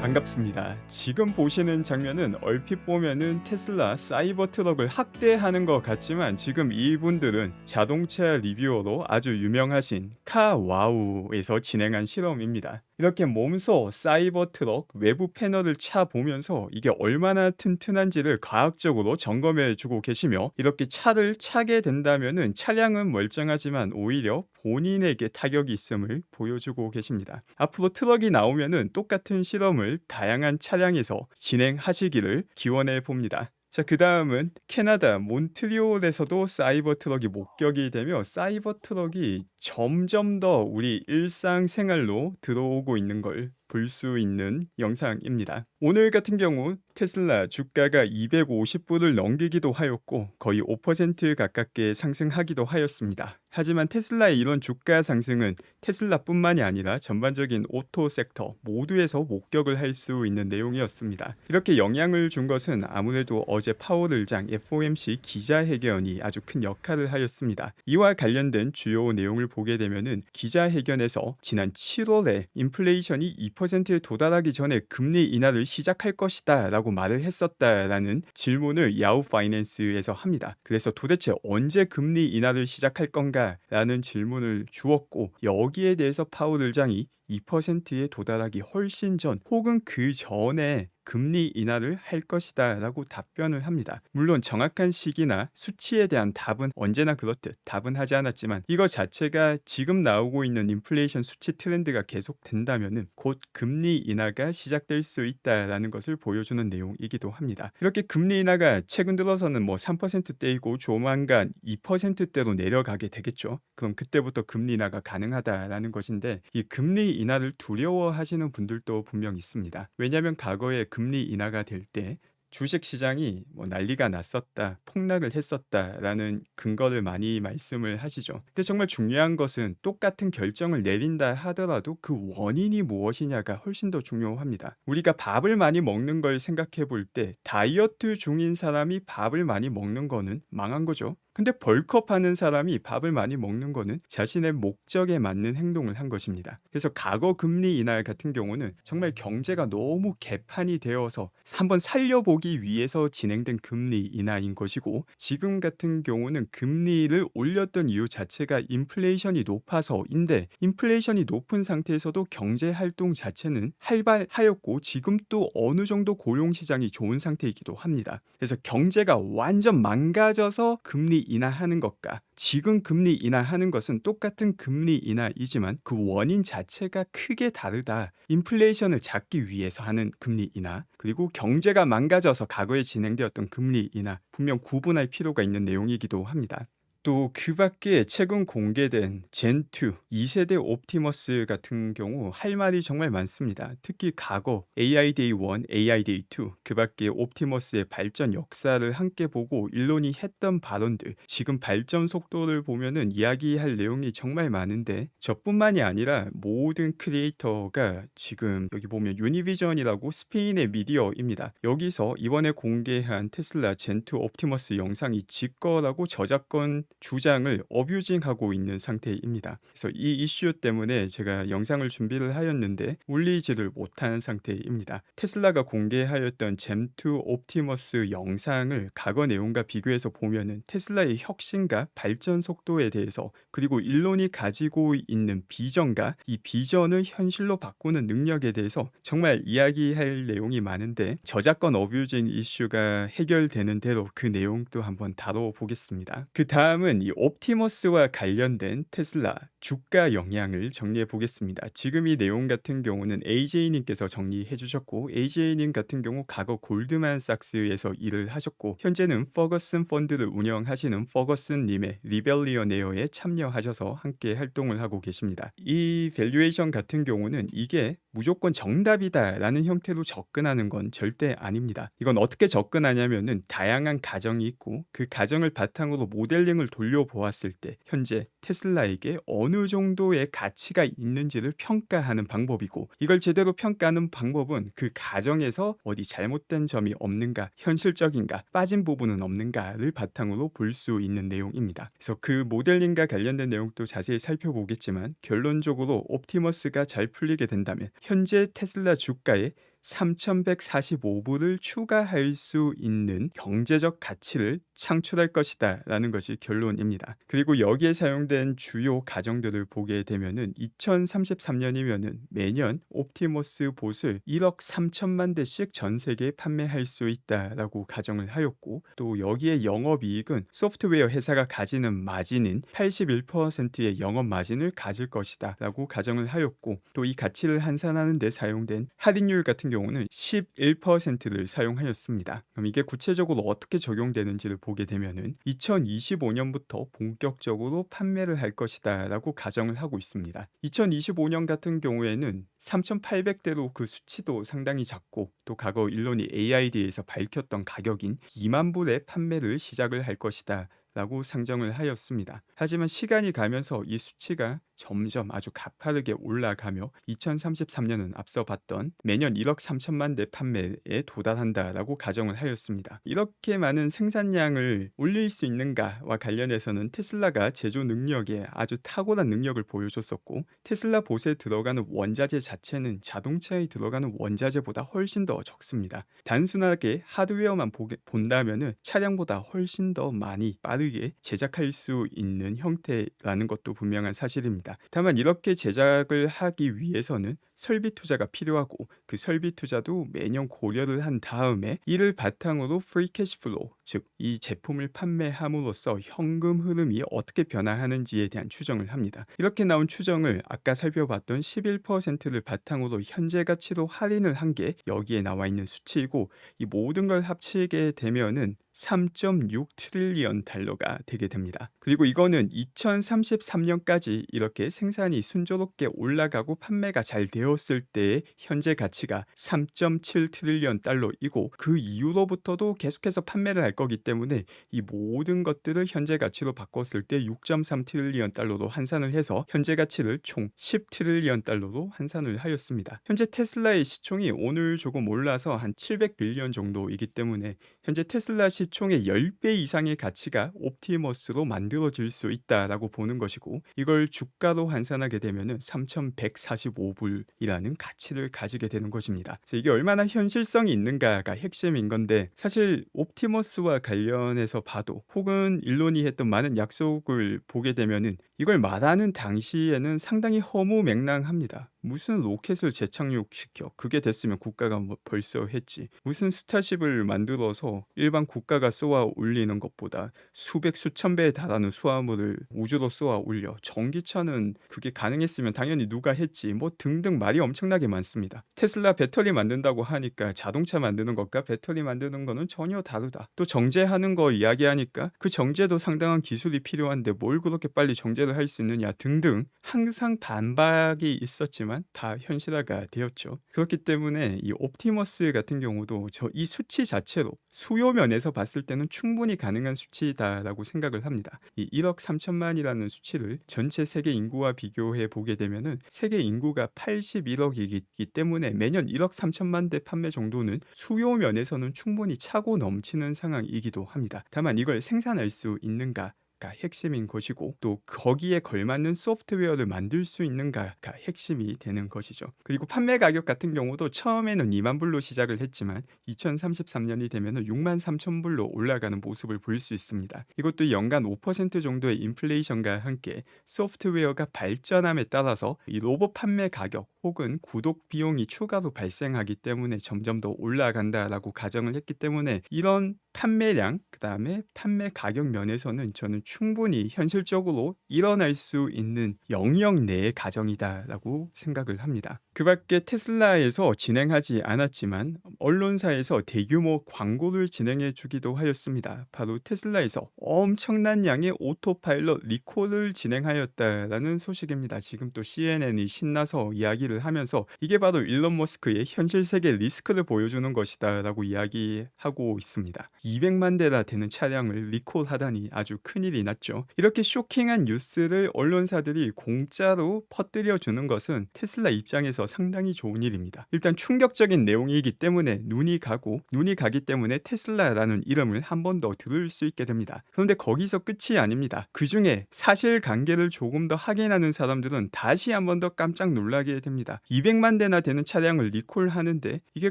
반갑습니다. 지금 보시는 장면은 얼핏 보면은 테슬라 사이버 트럭을 학대하는 것 같지만 지금 이분들은 자동차 리뷰어로 아주 유명하신 카와우에서 진행한 실험입니다. 이렇게 몸소 사이버 트럭 외부 패널을 차 보면서 이게 얼마나 튼튼한지를 과학적으로 점검해 주고 계시며 이렇게 차를 차게 된다면은 차량은 멀쩡하지만 오히려 본인에게 타격이 있음을 보여주고 계십니다. 앞으로 트럭이 나오면은 똑같은 실험을 다양한 차량에서 진행하시기를 기원해 봅니다. 자, 그 다음은 캐나다 몬트리올에서도 사이버 트럭이 목격이 되며 사이버 트럭이 점점 더 우리 일상생활로 들어오고 있는 걸 볼 수 있는 영상입니다. 오늘 같은 경우 테슬라 주가가 250불을 넘기기도 하였고 거의 5% 가깝게 상승하기도 하였습니다. 하지만 테슬라의 이런 주가 상승은 테슬라뿐만이 아니라 전반적인 오토 섹터 모두에서 목격을 할 수 있는 내용이었습니다. 이렇게 영향을 준 것은 아무래도 어제 파월 의장 FOMC 기자회견이 아주 큰 역할을 하였습니다. 이와 관련된 주요 내용을 보게 되면은 기자회견에서 지난 7월에 인플레이션이 2%에 도달하기 전에 금리 인하를 시작할 것이다 라고 말을 했었다라는 질문을 야후 파이낸스에서 합니다. 그래서 도대체 언제 금리 인하를 시작할 건가 라는 질문을 주었고 여기에 대해서 파월 의장이 2%에 도달하기 훨씬 전 혹은 그 전에 금리 인하를 할 것이다 라고 답변을 합니다. 물론 정확한 시기나 수치에 대한 답은 언제나 그렇듯 답은 하지 않았지만 이거 자체가 지금 나오고 있는 인플레이션 수치 트렌드가 계속 된다면 곧 금리 인하가 시작될 수 있다라는 것을 보여주는 내용이기도 합니다. 이렇게 금리 인하가 최근 들어서는 뭐 3%대이고 조만간 2%대로 내려가게 되겠죠. 그럼 그때부터 금리 인하가 가능하다라는 것인데 이 금리 인하를 두려워하시는 분들도 분명 있습니다. 왜냐하면 과거에 금리 인하가 될 때 주식 시장이 뭐 난리가 났었다, 폭락을 했었다라는 근거를 많이 말씀을 하시죠. 근데 정말 중요한 것은 똑같은 결정을 내린다 하더라도 그 원인이 무엇이냐가 훨씬 더 중요합니다. 우리가 밥을 많이 먹는 걸 생각해 볼 때 다이어트 중인 사람이 밥을 많이 먹는 거는 망한 거죠. 근데 벌컥 하는 사람이 밥을 많이 먹는 거는 자신의 목적에 맞는 행동을 한 것입니다. 그래서 과거 금리 인하 같은 경우는 정말 경제가 너무 개판이 되어서 한번 살려보기 위해서 진행된 금리 인하인 것이고 지금 같은 경우는 금리를 올렸던 이유 자체가 인플레이션이 높아서인데 인플레이션이 높은 상태에서도 경제 활동 자체는 활발하였고 지금 또 어느 정도 고용 시장이 좋은 상태이기도 합니다. 그래서 경제가 완전 망가져서 금리 인하하는 것과 지금 금리 인하하는 것은 똑같은 금리 인하이지만 그 원인 자체가 크게 다르다. 인플레이션을 잡기 위해서 하는 금리 인하 그리고 경제가 망가져서 과거에 진행되었던 금리 인하 분명 구분할 필요가 있는 내용이기도 합니다. 또 그 밖에 최근 공개된 젠2 2세대 옵티머스 같은 경우 할 말이 정말 많습니다. 특히 과거 AI Day 1, AI Day 2, 그 밖에 옵티머스의 발전 역사를 함께 보고 일론이 했던 발언들, 지금 발전 속도를 보면은 이야기할 내용이 정말 많은데 저뿐만이 아니라 모든 크리에이터가 지금 여기 보면 유니비전이라고 스페인의 미디어입니다. 여기서 이번에 공개한 테슬라 젠2 옵티머스 영상이 지 거라고 저작권 주장을 어뷰징하고 있는 상태입니다. 그래서 이 이슈 때문에 제가 영상을 준비를 하였는데 올리지를 못한 상태입니다. 테슬라가 공개하였던 잼2 옵티머스 영상을 과거 내용과 비교해서 보면은 테슬라의 혁신과 발전 속도에 대해서 그리고 일론이 가지고 있는 비전과 이 비전을 현실로 바꾸는 능력에 대해서 정말 이야기할 내용이 많은데 저작권 어뷰징 이슈가 해결되는 대로 그 내용도 한번 다뤄보겠습니다. 그 다음 은 이 옵티머스와 관련된 테슬라 주가 영향을 정리해 보겠습니다. 지금 이 내용 같은 경우는 AJ님께서 정리해 주셨고 AJ님 같은 경우 과거 골드만삭스에서 일을 하셨고 현재는 퍼거슨 펀드를 운영하시는 퍼거슨님의 리벨리언 에어에 참여하셔서 함께 활동을 하고 계십니다. 이 밸류에이션 같은 경우는 이게 무조건 정답이다라는 형태로 접근하는 건 절대 아닙니다. 이건 어떻게 접근하냐면은 다양한 가정이 있고 그 가정을 바탕으로 모델링을 돌려보았을 때 현재 테슬라에게 어느 정도의 가치가 있는지를 평가하는 방법이고 이걸 제대로 평가하는 방법은 그 가정에서 어디 잘못된 점이 없는가 현실적인가 빠진 부분은 없는가를 바탕으로 볼 수 있는 내용입니다. 그래서 그 모델링과 관련된 내용도 자세히 살펴보겠지만 결론적으로 옵티머스가 잘 풀리게 된다면 현재 테슬라 주가에 3,145불을 추가할 수 있는 경제적 가치를 창출할 것이다 라는 것이 결론입니다. 그리고 여기에 사용된 주요 가정들을 보게 되면은 2033년이면은 매년 옵티머스 봇을 1억 3천만 대씩 전 세계에 판매할 수 있다라고 가정을 하였고 또 여기에 영업 이익은 소프트웨어 회사가 가지는 마진인 81%의 영업 마진을 가질 것이다 라고 가정을 하였고 또 이 가치를 환산하는 데 사용된 할인율 같은 경우는 11%를 사용하였습니다. 그럼 이게 구체적으로 어떻게 적용되는지를 보게 되면은 2025년부터 본격적으로 판매를 할 것이다라고 가정을 하고 있습니다. 2025년 같은 경우에는 3,800대로 그 수치도 상당히 작고 또 과거 일론이 AID에서 밝혔던 가격인 2만 불의 판매를 시작을 할 것이다. 라고 상정을 하였습니다. 하지만 시간이 가면서 이 수치가 점점 아주 가파르게 올라가며 2033년은 앞서 봤던 매년 1억 3천만 대 판매에 도달한다라고 가정을 하였습니다. 이렇게 많은 생산량을 올릴 수 있는가와 관련해서는 테슬라가 제조 능력에 아주 탁월한 능력을 보여줬었고 테슬라 봇에 들어가는 원자재 자체는 자동차에 들어가는 원자재보다 훨씬 더 적습니다. 단순하게 하드웨어만 보게, 본다면은 차량보다 훨씬 더 많이 빠르게 제작할 수 있는 형태라는 것도 분명한 사실입니다. 다만 이렇게 제작을 하기 위해서는 설비 투자가 필요하고 그 설비 투자도 매년 고려를 한 다음에 이를 바탕으로 프리 캐시플로우 즉 이 제품을 판매함으로써 현금 흐름이 어떻게 변화하는지에 대한 추정을 합니다. 이렇게 나온 추정을 아까 살펴봤던 11%를 바탕으로 현재 가치로 할인을 한 게 여기에 나와 있는 수치이고 이 모든 걸 합치게 되면은 3.6 트릴리언 달러가 되게 됩니다. 그리고 이거는 2033년까지 이렇게 생산이 순조롭게 올라가고 판매가 잘 되었을 때의 현재 가치가 3.7 트릴리언 달러이고 그 이후로부터도 계속해서 판매를 할 거기 때문에 이 모든 것들을 현재 가치로 바꿨을 때 6.3 트릴리언 달러로 환산을 해서 현재 가치를 총 10 트릴리언 달러로 환산을 하였습니다. 현재 테슬라의 시총이 오늘 조금 올라서 한 700빌리언 정도이기 때문에 현재 테슬라 시총의 10배 이상의 가치가 옵티머스로 만들어질 수 있다라고 보는 것이고 이걸 주가로 환산하게 되면은 3,145불이라는 가치를 가지게 되는 것입니다. 이게 얼마나 현실성이 있는가가 핵심인 건데 사실 옵티머스와 관련해서 봐도 혹은 일론이 했던 많은 약속을 보게 되면은 이걸 말하는 당시에는 상당히 허무맹랑합니다. 무슨 로켓을 재착륙시켜? 그게 됐으면 국가가 뭐 벌써 했지. 무슨 스타쉽을 만들어서 일반 국가가 쏘아 올리는 것보다 수백 수천 배에 달하는 수화물을 우주로 쏘아 올려. 전기차는 그게 가능했으면 당연히 누가 했지. 뭐 등등 말이 엄청나게 많습니다. 테슬라 배터리 만든다고 하니까 자동차 만드는 것과 배터리 만드는 거는 전혀 다르다. 또 정제하는 거 이야기하니까 그 정제도 상당한 기술이 필요한데 뭘 그렇게 빨리 정제를 할 수 있느냐 등등 항상 반박이 있었지만 다 현실화가 되었죠. 그렇기 때문에 이 옵티머스 같은 경우도 저 이 수치 자체로 수요 면에서 봤을 때는 충분히 가능한 수치다라고 생각을 합니다. 이 1억 3천만이라는 수치를 전체 세계 인구와 비교해 보게 되면은 세계 인구가 81억이기 때문에 매년 1억 3천만 대 판매 정도는 수요 면에서는 충분히 차고 넘치는 상황이기도 합니다. 다만 이걸 생산할 수 있는가 가 핵심인 것이고 또 거기에 걸맞는 소프트웨어를 만들 수 있는가가 핵심이 되는 것이죠. 그리고 판매 가격 같은 경우도 처음에는 2만 불로 시작을 했지만 2033년이 되면 6만 3천 불로 올라가는 모습을 볼 수 있습니다. 이것도 연간 5% 정도의 인플레이션과 함께 소프트웨어가 발전함에 따라서 이 로봇 판매 가격 혹은 구독 비용이 추가로 발생하기 때문에 점점 더 올라간다라고 가정을 했기 때문에 이런 판매량 그 다음에 판매 가격 면에서는 저는 충분히 현실적으로 일어날 수 있는 영역 내의 가정이다라고 생각을 합니다. 그 밖에 테슬라에서 진행하지 않았지만 언론사에서 대규모 광고를 진행해 주기도 하였습니다. 바로 테슬라에서 엄청난 양의 오토파일럿 리콜을 진행하였다라는 소식입니다. 지금 또 CNN이 신나서 이야기를 하면서 이게 바로 일론 머스크의 현실 세계 리스크를 보여주는 것이다라고 이야기하고 있습니다. 200만 대나 되는 차량을 리콜하다니 아주 큰일이 났죠. 이렇게 쇼킹한 뉴스를 언론사들이 공짜로 퍼뜨려 주는 것은 테슬라 입장에서 상당히 좋은 일입니다. 일단 충격적인 내용이기 때문에 눈이 가고 눈이 가기 때문에 테슬라라는 이름을 한 번 더 들을 수 있게 됩니다. 그런데 거기서 끝이 아닙니다. 그 중에 사실 관계를 조금 더 확인하는 사람들은 다시 한 번 더 깜짝 놀라게 됩니다. 합니다. 200만 대나 되는 차량을 리콜하는데 이게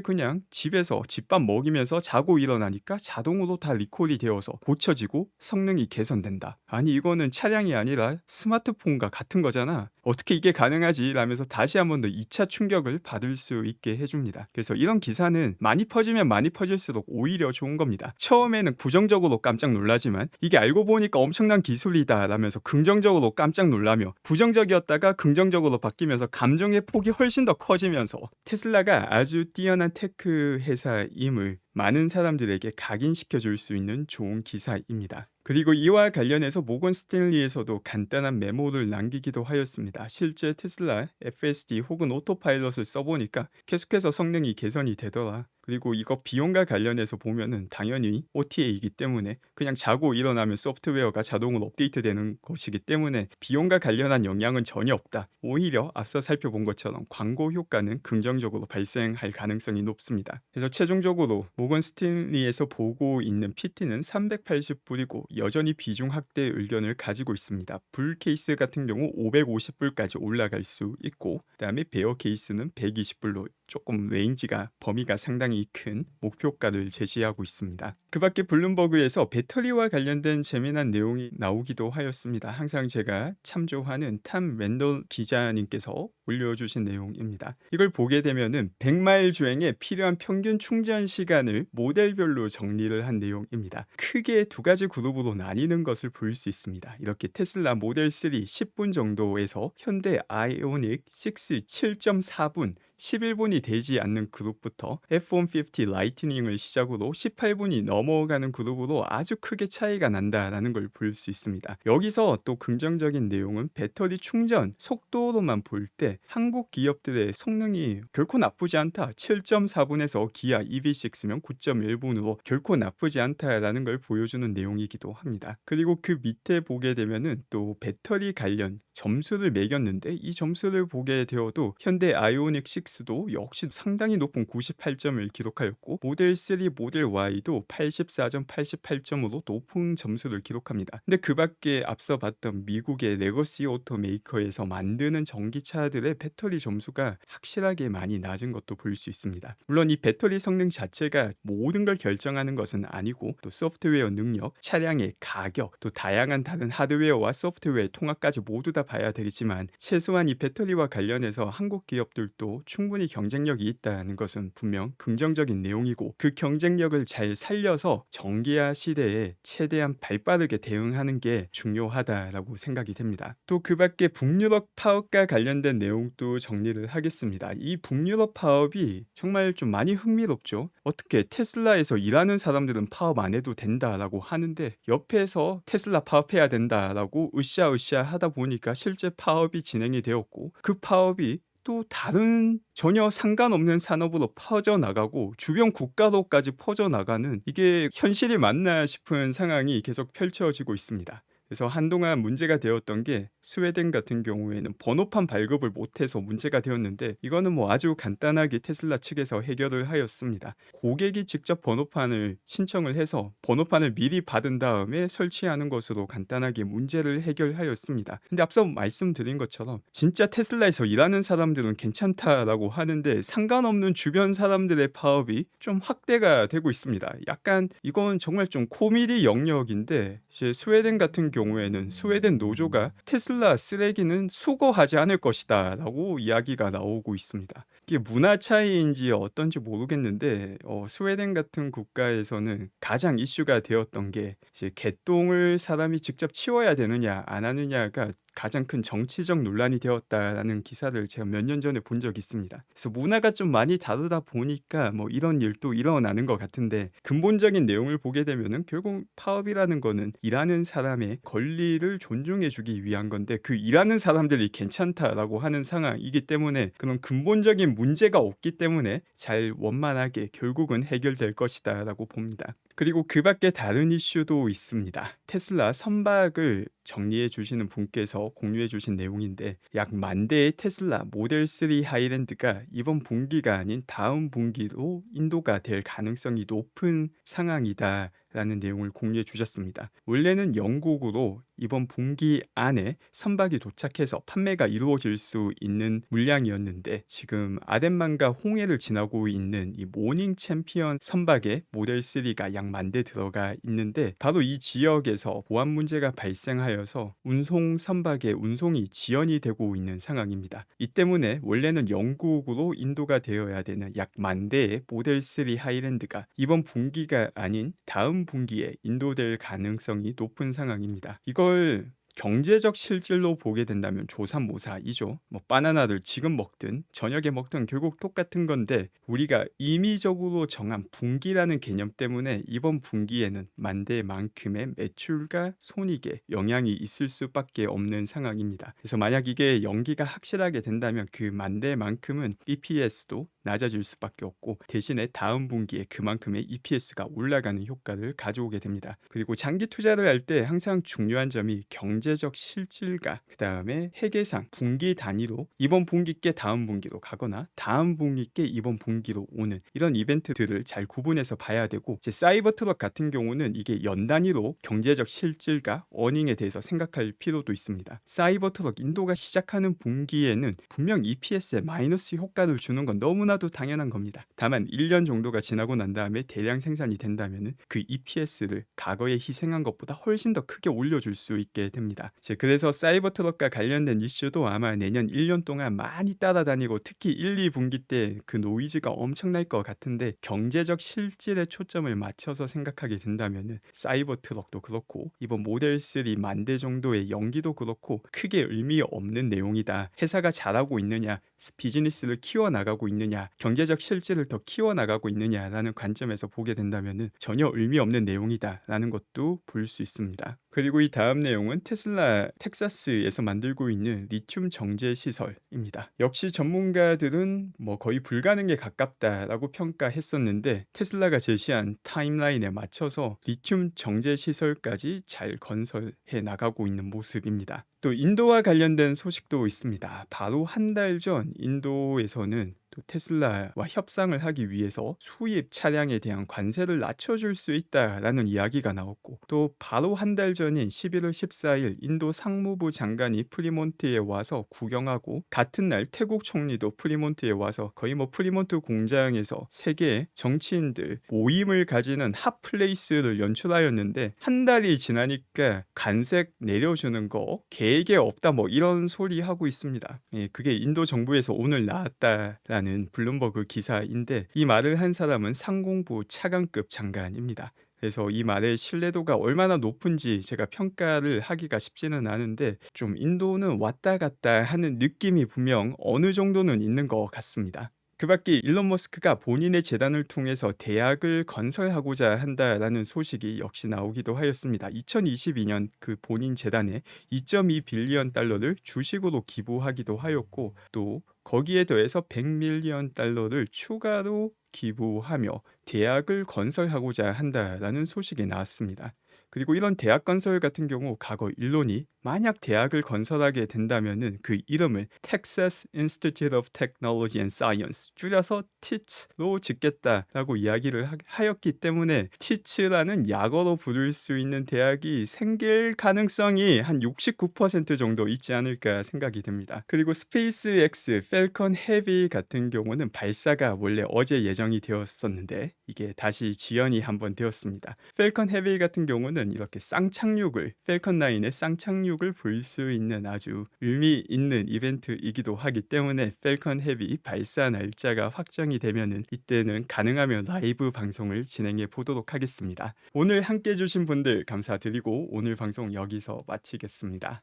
그냥 집에서 집밥 먹이면서 자고 일어나니까 자동으로 다 리콜이 되어서 고쳐지고 성능이 개선된다. 아니 이거는 차량이 아니라 스마트폰과 같은 거잖아. 어떻게 이게 가능하지? 라면서 다시 한 번 더 2차 충격을 받을 수 있게 해줍니다. 그래서 이런 기사는 많이 퍼지면 많이 퍼질수록 오히려 좋은 겁니다. 처음에는 부정적으로 깜짝 놀라지만 이게 알고 보니까 엄청난 기술이다 라면서 긍정적으로 깜짝 놀라며 부정적이었다가 긍정적으로 바뀌면서 감정의 폭이 훨씬 더 커지면서 테슬라가 아주 뛰어난 테크 회사임을 많은 사람들에게 각인시켜 줄 수 있는 좋은 기사입니다. 그리고 이와 관련해서 모건 스탠리에서도 간단한 메모를 남기기도 하였습니다. 실제 테슬라 FSD 혹은 오토파일럿을 써보니까 계속해서 성능이 개선이 되더라. 그리고 이거 비용과 관련해서 보면은 당연히 OTA이기 때문에 그냥 자고 일어나면 소프트웨어가 자동으로 업데이트되는 것이기 때문에 비용과 관련한 영향은 전혀 없다. 오히려 앞서 살펴본 것처럼 광고 효과는 긍정적으로 발생할 가능성이 높습니다. 그래서 최종적으로 모건 스탠리에서 보고 있는 PT는 380불이고 여전히 비중 확대 의견을 가지고 있습니다. 불 케이스 같은 경우 550불까지 올라갈 수 있고 그다음에 베어 케이스는 120불로 조금 레인지가 범위가 상당히 큰 목표가를 제시하고 있습니다. 그 밖에 블룸버그에서 배터리와 관련된 재미난 내용이 나오기도 하였습니다. 항상 제가 참조하는 탐 랜덜 기자님께서 올려주신 내용입니다. 이걸 보게 되면은 100마일 주행에 필요한 평균 충전 시간을 모델별로 정리를 한 내용입니다. 크게 두 가지 그룹으로 나뉘는 것을 볼 수 있습니다. 이렇게 테슬라 모델 3 10분 정도에서 현대 아이오닉 6 7.4분 11분이 되지 않는 그룹부터 F-150 라이트닝을 시작으로 18분이 넘어가는 그룹으로 아주 크게 차이가 난다라는 걸 볼 수 있습니다. 여기서 또 긍정적인 내용은 배터리 충전 속도로만 볼 때 한국 기업들의 성능이 결코 나쁘지 않다. 7.4분에서 기아 EV6면 9.1분으로 결코 나쁘지 않다라는 걸 보여주는 내용이기도 합니다. 그리고 그 밑에 보게 되면은 또 배터리 관련 점수를 매겼는데 이 점수를 보게 되어도 현대 아이오닉 6도 역시 상당히 높은 98점을 기록하였고 모델 3, 모델 Y도 84점, 88점으로 높은 점수를 기록합니다. 근데 그 밖에 앞서 봤던 미국의 레거시 오토 메이커에서 만드는 전기차들의 배터리 점수가 확실하게 많이 낮은 것도 볼 수 있습니다. 물론 이 배터리 성능 자체가 모든 걸 결정하는 것은 아니고 또 소프트웨어 능력, 차량의 가격, 또 다양한 다른 하드웨어와 소프트웨어 통합까지 모두 다 봐야 되겠지만 최소한 이 배터리와 관련해서 한국 기업들도 충 분히 경쟁력이 있다는 것은 분명 긍정적인 내용이고 그 경쟁력을 잘 살려서 전기화 시대에 최대한 발빠르게 대응하는 게 중요하다라고 생각이 됩니다. 또 그 밖에 북유럽 파업과 관련된 내용도 정리를 하겠습니다. 이 북유럽 파업이 정말 좀 많이 흥미롭죠. 어떻게 테슬라에서 일하는 사람들은 파업 안 해도 된다라고 하는데 옆에서 테슬라 파업해야 된다라고 으쌰으쌰 하다 보니까 실제 파업이 진행이 되었고 그 파업이 또 다른 전혀 상관없는 산업으로 퍼져 나가고 주변 국가로까지 퍼져 나가는 이게 현실이 맞나 싶은 상황이 계속 펼쳐지고 있습니다. 그래서 한동안 문제가 되었던 게 스웨덴 같은 경우에는 번호판 발급을 못해서 문제가 되었는데 이거는 뭐 아주 간단하게 테슬라 측에서 해결을 하였습니다. 고객이 직접 번호판을 신청을 해서 번호판을 미리 받은 다음에 설치하는 것으로 간단하게 문제를 해결하였습니다. 근데 앞서 말씀드린 것처럼 진짜 테슬라에서 일하는 사람들은 괜찮다라고 하는데 상관없는 주변 사람들의 파업이 좀 확대가 되고 있습니다. 약간 이건 정말 좀 코미디 영역인데 스웨덴 같은 경우 에는 스웨덴 노조가 테슬라 쓰레기는 수거하지 않을 것이다 라고 이야기가 나오고 있습니다. 이게 문화 차이인지 어떤지 모르겠는데 어, 스웨덴 같은 국가에서는 가장 이슈가 되었던 게 이제 개똥을 사람이 직접 치워야 되느냐 안 하느냐가 가장 큰 정치적 논란이 되었다라는 기사를 제가 몇 년 전에 본 적이 있습니다. 그래서 문화가 좀 많이 다르다 보니까 뭐 이런 일도 일어나는 것 같은데 근본적인 내용을 보게 되면은 결국 파업이라는 거는 일하는 사람의 권리를 존중해주기 위한 건데 그 일하는 사람들이 괜찮다라고 하는 상황이기 때문에 그런 근본적인 문제가 없기 때문에 잘 원만하게 결국은 해결될 것이다라고 봅니다. 그리고 그 밖에 다른 이슈도 있습니다. 테슬라 선박을 정리해 주시는 분께서 공유해 주신 내용인데 약 만 대의 테슬라 모델 3 하이랜드가 이번 분기가 아닌 다음 분기로 인도가 될 가능성이 높은 상황이다. 라는 내용을 공유해 주셨습니다. 원래는 영국으로 이번 분기 안에 선박이 도착해서 판매가 이루어질 수 있는 물량이었는데 지금 아덴만과 홍해를 지나고 있는 이 모닝 챔피언 선박에 모델 3가 약 만 대 들어가 있는데 바로 이 지역에서 보안 문제가 발생하여 서 운송 선박의 운송이 지연이 되고 있는 상황입니다. 이 때문에 원래는 영국으로 인도가 되어야 되는 약 만 대의 모델 3 하이랜드가 이번 분기가 아닌 다음 분기에 인도될 가능성이 높은 상황입니다. 이걸 경제적 실질로 보게 된다면 조삼모사이죠. 뭐 바나나를 지금 먹든 저녁에 먹든 결국 똑같은 건데 우리가 임의적으로 정한 분기라는 개념 때문에 이번 분기에는 만대만큼의 매출과 손익에 영향이 있을 수밖에 없는 상황입니다. 그래서 만약 이게 연기가 확실하게 된다면 그 만대만큼은 EPS도 낮아질 수밖에 없고 대신에 다음 분기에 그만큼의 EPS가 올라가는 효과를 가져오게 됩니다. 그리고 장기 투자를 할 때 항상 중요한 점이 경제적 실질과 그 다음에 회계상 분기 단위로 이번 분기께 다음 분기로 가거나 다음 분기께 이번 분기로 오는 이런 이벤트들을 잘 구분해서 봐야 되고 이제 사이버 트럭 같은 경우는 이게 연 단위로 경제적 실질과 어닝에 대해서 생각할 필요도 있습니다. 사이버 트럭 인도가 시작하는 분기에는 분명 EPS에 마이너스 효과를 주는 건 너무나 도 당연한 겁니다. 다만 1년 정도가 지나고 난 다음에 대량 생산이 된다면 그 EPS를 과거에 희생한 것보다 훨씬 더 크게 올려줄 수 있게 됩니다. 그래서 사이버 트럭과 관련된 이슈도 아마 내년 1년 동안 많이 따라다니고 특히 1, 2분기 때 그 노이즈가 엄청날 것 같은데 경제적 실질에 초점을 맞춰서 생각하게 된다면 사이버 트럭도 그렇고 이번 모델 3 만대 정도의 연기도 그렇고 크게 의미 없는 내용이다. 회사가 잘하고 있느냐, 비즈니스를 키워나가고 있느냐, 경제적 실질을 더 키워나가고 있느냐라는 관점에서 보게 된다면 전혀 의미 없는 내용이다라는 것도 볼 수 있습니다. 그리고 이 다음 내용은 테슬라 텍사스에서 만들고 있는 리튬 정제 시설입니다. 역시 전문가들은 뭐 거의 불가능에 가깝다라고 평가했었는데 테슬라가 제시한 타임라인에 맞춰서 리튬 정제 시설까지 잘 건설해 나가고 있는 모습입니다. 또 인도와 관련된 소식도 있습니다. 바로 한 달 전 인도에서는 또 테슬라와 협상을 하기 위해서 수입 차량에 대한 관세를 낮춰줄 수 있다라는 이야기가 나왔고 또 바로 한 달 전인 11월 14일 인도 상무부 장관이 프리몬트에 와서 구경하고 같은 날 태국 총리도 프리몬트에 와서 거의 뭐 프리몬트 공장에서 세계 정치인들 모임을 가지는 핫플레이스를 연출하였는데 한 달이 지나니까 관세 내려주는 거 계획에 없다 뭐 이런 소리 하고 있습니다. 예, 그게 인도 정부에서 오늘 나왔다라는 블룸버그 기사인데 이 말을 한 사람은 상공부 차관급 장관입니다. 그래서 이 말의 신뢰도가 얼마나 높은지 제가 평가를 하기가 쉽지는 않은데 좀 인도는 왔다 갔다 하는 느낌이 분명 어느 정도는 있는 것 같습니다. 그 밖에 일론 머스크가 본인의 재단을 통해서 대학을 건설하고자 한다라는 소식이 역시 나오기도 하였습니다. 2022년 그 본인 재단에 2.2 빌리언 달러를 주식으로 기부하기도 하였고 또 거기에 더해서 100밀리언 달러를 추가로 기부하며 대학을 건설하고자 한다라는 소식이 나왔습니다. 그리고 이런 대학 건설 같은 경우 과거 일론이 만약 대학을 건설하게 된다면은 그 이름을 Texas Institute of Technology and Science 줄여서 TEACH로 짓겠다라고 이야기를 하였기 때문에 TEACH라는 약어로 부를 수 있는 대학이 생길 가능성이 한 69% 정도 있지 않을까 생각이 됩니다. 그리고 스페이스X 펠컨 헤비 같은 경우는 발사가 원래 어제 예정이 되었었는데 이게 다시 지연이 한번 되었습니다. 펠컨 헤비 같은 경우는 이렇게 쌍착륙을 펠컨 9의 쌍착 륙을 볼 수 있는 아주 의미 있는 이벤트이기도 하기 때문에 펠컨 헤비 발사 날짜가 확정이 되면은 이때는 가능하면 라이브 방송을 진행해 보도록 하겠습니다. 오늘 함께 해주신 분들 감사드리고 오늘 방송 여기서 마치겠습니다.